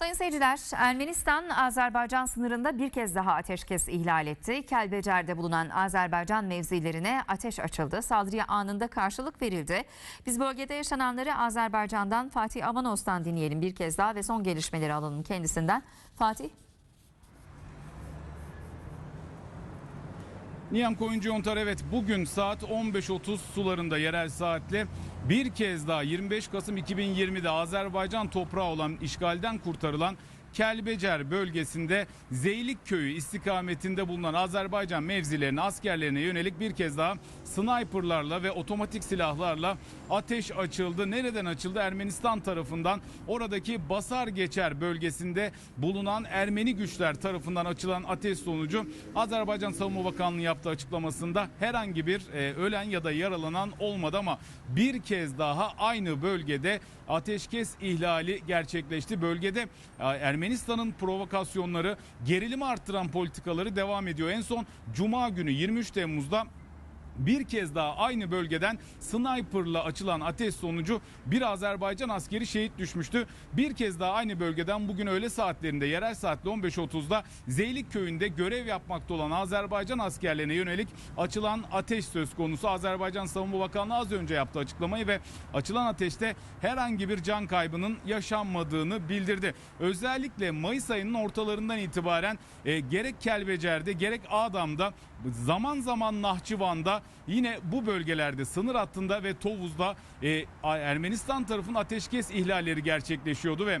Sayın seyirciler, Ermenistan Azerbaycan sınırında bir kez daha ateşkes ihlal etti. Kelbecer'de bulunan Azerbaycan mevzilerine ateş açıldı. Saldırıya anında karşılık verildi. Biz bölgede yaşananları Azerbaycan'dan Fatih Avanos'tan dinleyelim bir kez daha ve son gelişmeleri alalım kendisinden. Fatih. Niyam Koyuncu Yontar evet bugün saat 15.30 sularında yerel saatle bir kez daha 25 Kasım 2020'de Azerbaycan toprağı olan işgalden kurtarılan Kelbecer bölgesinde Zeylik köyü istikametinde bulunan Azerbaycan mevzilerine askerlerine yönelik bir kez daha sniperlarla ve otomatik silahlarla ateş açıldı. Nereden açıldı? Ermenistan tarafından oradaki Basar Geçer bölgesinde bulunan Ermeni güçler tarafından açılan ateş sonucu Azerbaycan Savunma Bakanlığı yaptığı açıklamasında herhangi bir e, ölen ya da yaralanan olmadı ama bir kez daha aynı bölgede ateşkes ihlali gerçekleşti. Bölgede e, Ermenistan'ın provokasyonları, gerilimi arttıran politikaları devam ediyor. En son Cuma günü 23 Temmuz'da bir kez daha aynı bölgeden sniperla açılan ateş sonucu bir Azerbaycan askeri şehit düşmüştü. Bir kez daha aynı bölgeden bugün öğle saatlerinde yerel saatle 15.30'da Zeylik köyünde görev yapmakta olan Azerbaycan askerlerine yönelik açılan ateş söz konusu. Azerbaycan Savunma Bakanlığı az önce yaptı açıklamayı ve açılan ateşte herhangi bir can kaybının yaşanmadığını bildirdi. Özellikle Mayıs ayının ortalarından itibaren e, gerek Kelbecer'de gerek Adam'da zaman zaman Nahçıvan'da yine bu bölgelerde sınır hattında ve Tovuz'da e, Ermenistan tarafının ateşkes ihlalleri gerçekleşiyordu ve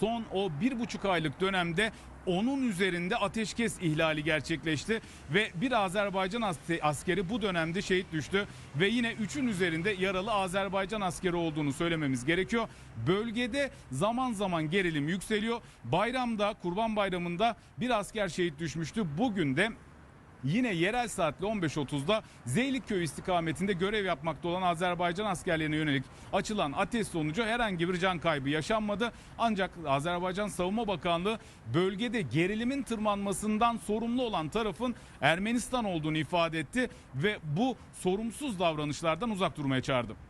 son o bir buçuk aylık dönemde onun üzerinde ateşkes ihlali gerçekleşti ve bir Azerbaycan askeri bu dönemde şehit düştü ve yine üçün üzerinde yaralı Azerbaycan askeri olduğunu söylememiz gerekiyor. Bölgede zaman zaman gerilim yükseliyor. Bayramda, Kurban Bayramı'nda bir asker şehit düşmüştü. Bugün de Yine yerel saatle 15.30'da Zeylikköy istikametinde görev yapmakta olan Azerbaycan askerlerine yönelik açılan ateş sonucu herhangi bir can kaybı yaşanmadı. Ancak Azerbaycan Savunma Bakanlığı bölgede gerilimin tırmanmasından sorumlu olan tarafın Ermenistan olduğunu ifade etti ve bu sorumsuz davranışlardan uzak durmaya çağırdı.